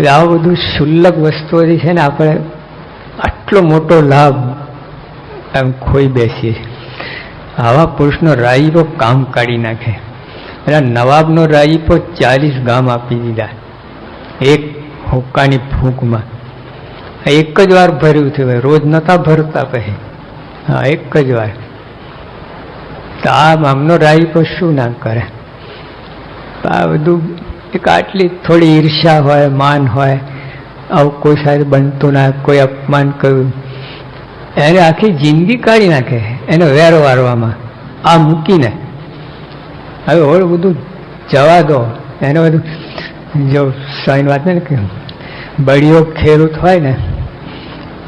એટલે આ બધું શુલ્લક વસ્તુઓથી છે ને આપણે આટલો મોટો લાભ એમ ખોઈ બેસીએ આવા પુરુષનો રાજીપો કામ કાઢી નાખે. એટલે નવાબનો રાજીપો ચાલીસ ગામ આપી દીધા. એક હુક્કાની ફૂંકમાં. એક જ વાર ભર્યું થયું રોજ નતા ભરતા પછી. હા, એક જ વાર. તો આ આમનો રાજીપો શું ના કરે? આ બધું એક આટલી થોડી ઈર્ષા હોય, માન હોય, આવું કોઈ સાથે બનતું ના, કોઈ અપમાન કર્યું. એને આખી જિંદગી કાઢી નાખે, એને વેર વારવામાં, આ મૂકીને. હવે ઓળ બધું જવા દો. એને બધું, જો સાઈન વાત ને કે બળીઓ ખેડૂત હોય ને,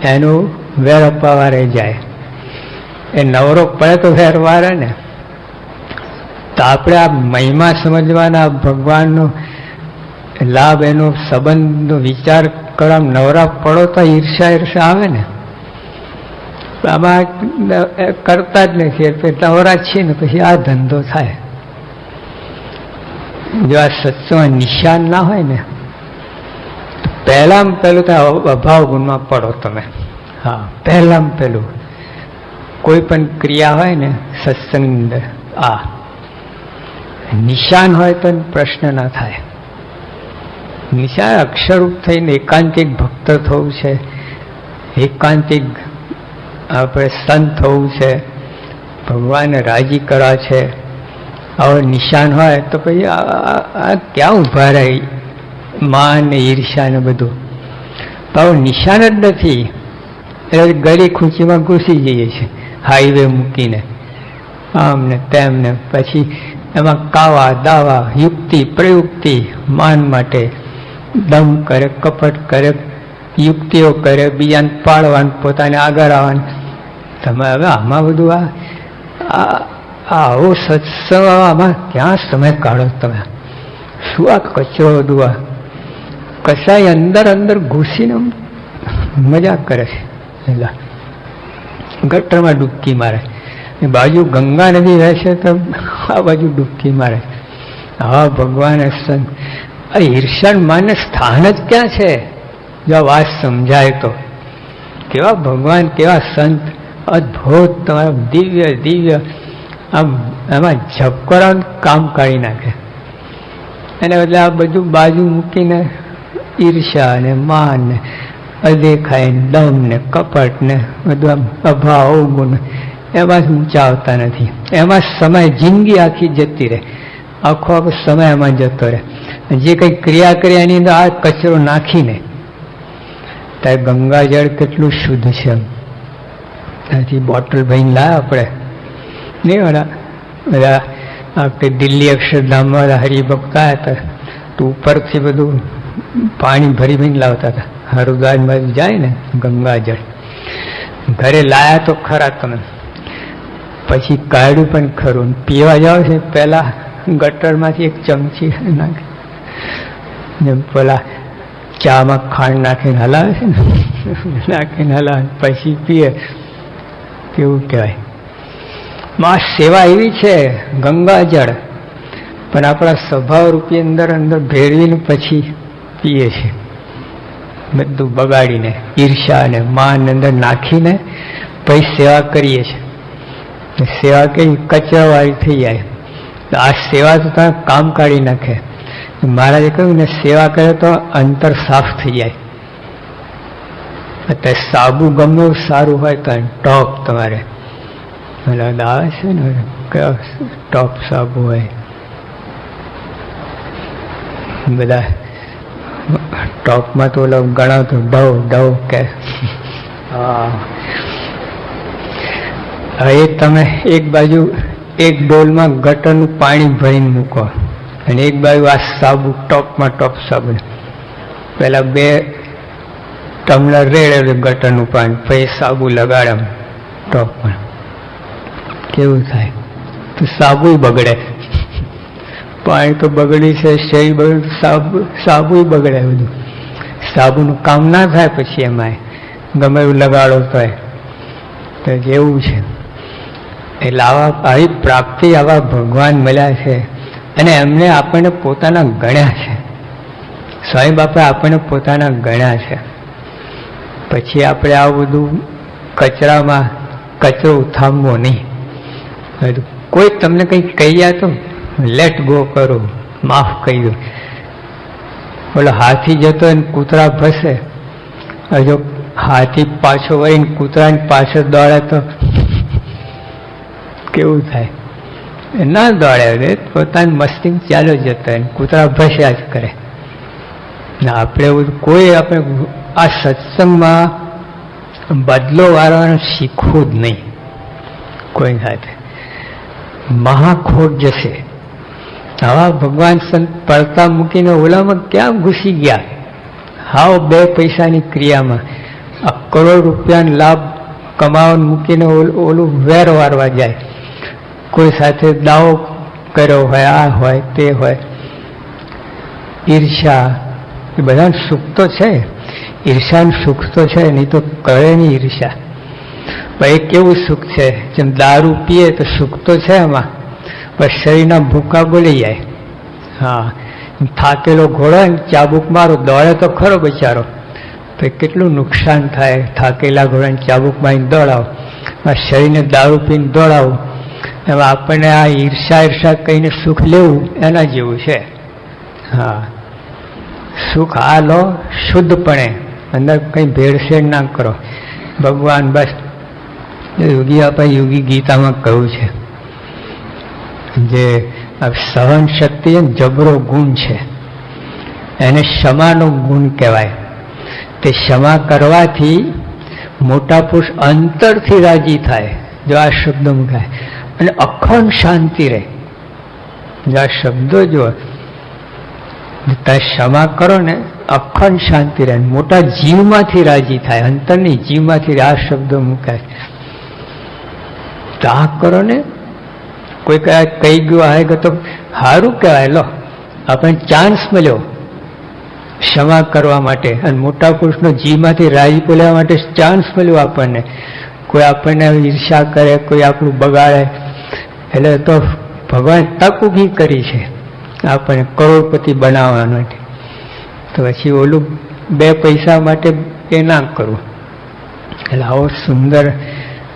એનું વેર અપાવા રહી જાય. એ નવરો પડે તો વેર વારે ને. તો આપણે આ મહિમા સમજવાના ભગવાનનો લાભ એનો સંબંધનો વિચાર કરવા નવરા પડો તો ઈર્ષા ઈર્ષા આવે ને. આમાં કરતા જ નથી, એટલે નવરા છીએ ને, પછી આ ધંધો થાય. જો આ સત્સંગમાં નિશાન ના હોય ને પહેલામાં પહેલું તો અભાવ ગુણમાં પડો તમે. હા પહેલામાં પહેલું. કોઈ પણ ક્રિયા હોય ને, સત્સંગની અંદર, આ. નિશાન હોય તો પ્રશ્ન ના થાય. નિશાન અક્ષરરૂપ થઈને એકાંતિક ભક્ત થવું છે. એકાંતિક આપણે સંત થવું છે. ભગવાન રાજી કરવા છે. આવો નિશાન હોય તો પછી આ ક્યાં ઊભા રહે? માન ને ઈર્ષા ને બધું. તો આવું નિશાન જ નથી. એટલે ગળી ખૂંચીમાં ઘૂસી જઈએ છીએ. હાઈવે મૂકીને. આમ ને તેમ પછી એમાં કાવા, દાવા, યુક્તિ, પ્રયુક્તિ, માન માટે દમ કરે, કપટ કરે, યુક્તિઓ કરે, બીજાને પાડવાનું, પોતાને આગળ આવવાનું. તમે હવે આમાં બધું આ આવો સત્સંગ આમાં ક્યાં સમય કાઢો તમે? શું આ કચરો બધું આ? કસાય અંદર અંદર ઘૂસીને મજા કરે છે. પેલા ગટરમાં ડૂબકી મારે. બાજુ ગંગા નદી રહેશે તો આ બાજુ ડૂબકી મારે. હા, ભગવાન સંત. આ ઈર્ષણ માને સ્થાન જ ક્યાં છે? જો વાત સમજાય તો. કેવા ભગવાન, કેવા સંત, અદ્ભુત, તમારા દિવ્ય દિવ્ય, આમ એમાં ઝબકરાનું કામ કાઢી નાખે. એને બદલે આ બધું બાજુ મૂકીને ઈર્ષા ને માન અદેખાય ને દમ ને કપટ ને બધું આમ અભાવ અવગુણ એમાં જ આવતા નથી. એમાં સમય જિંદગી આખી જતી રહે. આખો આખો સમય એમાં જતો રહે. જે કંઈ ક્રિયા કરી એની અંદર આ કચરો નાખીને ત્યારે ગંગાજળ કેટલું શુદ્ધ છે એમ. ત્યાંથી બોટલ ભરીને લાયા આપણે. નહીં ઓલા બધા આપણે દિલ્હી અક્ષરધામમાં હરિભક્ત હતા. તો ઉપરથી બધું પાણી ભરી ભરીને લાવતા હતા. હરુદ્વારમાં જાય ને ગંગાજળ ઘરે લાયા તો ખરા તમે. પછી કાઢ્યું પણ ખરું. પીવા જાઓ છે પહેલાં ગટરમાંથી એક ચમચી નાખે. ને પેલા ચામાં ખાંડ નાખીને હલાવે છે ને? નાખીને હલાવે પછી પીએ. કેવું કહેવાય? માં સેવા એવી છે, ગંગાજળ, પણ આપણા સ્વભાવ રૂપી અંદર અંદર ભેળવીને પછી પીએ છીએ બધું બગાડીને ઈર્ષા ને માન અંદર નાખીને પછી સેવા કરીએ છીએ સેવા કઈ કચરાવાળી થઈ જાય. આ સેવા તો કામ કાઢી નાખે. મહારાજે કહ્યું ને સેવા કરે તો અંતર સાફ થઈ જાય. અત્યારે સાબુ ગમે સારું હોય તો ટોપ તમારે. એટલે આવે છે ને કયો ટોપ સાબુ હોય. બધા ટોપમાં તો ઓલો ગણાવતો ડવ ડવ કે. હવે તમે એક બાજુ એક ડોલમાં ગટરનું પાણી ભરીને મૂકો. અને એક બાજુ આ સાબુ ટોપમાં ટોપ સાબુ પહેલાં બે ટમલર રેડે ગટરનું પાણી, પછી સાબુ લગાડે ટોપમાં કેવું થાય? તો સાબુ બગડે. પાણી તો બગડી છે શેરી બગડ સાબુ સાબુ બગડે બધું. સાબુનું કામ ના થાય પછી એમાં ગમે એવું લગાડો તો તો જેવું છે. એટલે આવા, આવી પ્રાપ્તિ આવા ભગવાન મળ્યા છે. અને એમને આપણને પોતાના ગણ્યા છે. સ્વામી બાપા આપણને પોતાના ગણ્યા છે. પછી આપણે આ બધું કચરામાં કચરો ઉથામવો નહીં. કોઈ તમને કંઈક કહી જાય તો લેટ ગો કરો, માફ કહી દો. બોલો, હાથી જતો એને કૂતરા ભસે જો હાથી પાછો વળીને કૂતરાની પાછળ દોડે તો કેવું થાય? ના દોડે પોતાની મસ્તી ચાલો જતો કૂતરા ભસ્યા જ કરે. ને આપણે એવું કોઈ આપણે આ સત્સંગમાં બદલો વાળવાનું શીખવું જ નહીં. કોઈ સાથે. મહાખોટ જશે. આવા ભગવાન સંત પડતા મૂકીને ઓલામાં ક્યાં ઘૂસી ગયા? હાવ બે પૈસાની ક્રિયામાં. આ કરોડ રૂપિયાનો લાભ કમાવાનું મૂકીને ઓલું વેર વારવા જાય. કોઈ સાથે દાવો કર્યો હોય, આ હોય, તે હોય, ઈર્ષા, એ બધાને સુખ તો છે. ઈર્ષાનું સુખ તો છે, નહીં તો કરે નહીં ઈર્ષા. પણ એ કેવું સુખ છે, જેમ દારૂ પીએ તો સુખ તો છે એમાં પણ શરીરના ભૂકા બોલી જાય. હા થાકેલો ઘોડો ચાબુક મારો, દોડે તો ખરો બિચારો. તો કેટલું નુકસાન થાય, થાકેલા ઘોડાને ચાબુક મારીને દોડાવો. શરીરને દારૂ પીને દોડાવું. એમાં આપણને આ ઈર્ષા ઈર્ષા કહીને સુખ લેવું એના જેવું છે. હા. સુખ આ લો શુદ્ધપણે. અંદર કંઈ ભેળસેળ ના કરો. ભગવાન બસ. યોગી આપણે યોગી ગીતામાં કહ્યું છે. જે સહન શક્તિ જબરો ગુણ છે. એને ક્ષમાનો ગુણ કહેવાય. તે ક્ષમા કરવાથી મોટા પુરુષ અંતરથી રાજી થાય. જો આ શબ્દ મુકાય. અને અખંડ શાંતિ રહે. આ શબ્દો જો તમે ક્ષમા કરો ને, અખંડ શાંતિ રહે મોટા જીવમાંથી રાજી થાય, અંતરની જીવમાંથી આ શબ્દો મૂકાય તો આ કરો ને. કોઈ કહે ગયું આવે કે તો સારું કહેવાય, લો, આપણને ચાન્સ મળ્યો. ક્ષમા કરવા માટે અને મોટા પુરુષનો જીવમાંથી રાજી બોલાવવા માટે ચાન્સ મળ્યો આપણને. કોઈ આપણને ઈર્ષા કરે, કોઈ આપણું બગાડે. એટલે તો ભગવાન તક ઊભી કરી છે આપણને કરોડપતિ બનાવવા માટે તો પછી ઓલું બે પૈસા માટે એ ના કરવું એટલે આવો સુંદર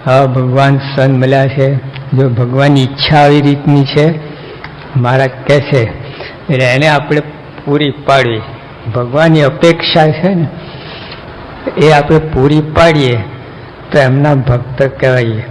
હા ભગવાન સન મળ્યા છે. જો ભગવાનની ઈચ્છા આવી રીતની છે મારા કહે છે, એટલે એને આપણે પૂરી પાડવી ભગવાનની અપેક્ષા છે ને, એ આપણે પૂરી પાડીએ તો એમના ભક્ત કહેવાઈએ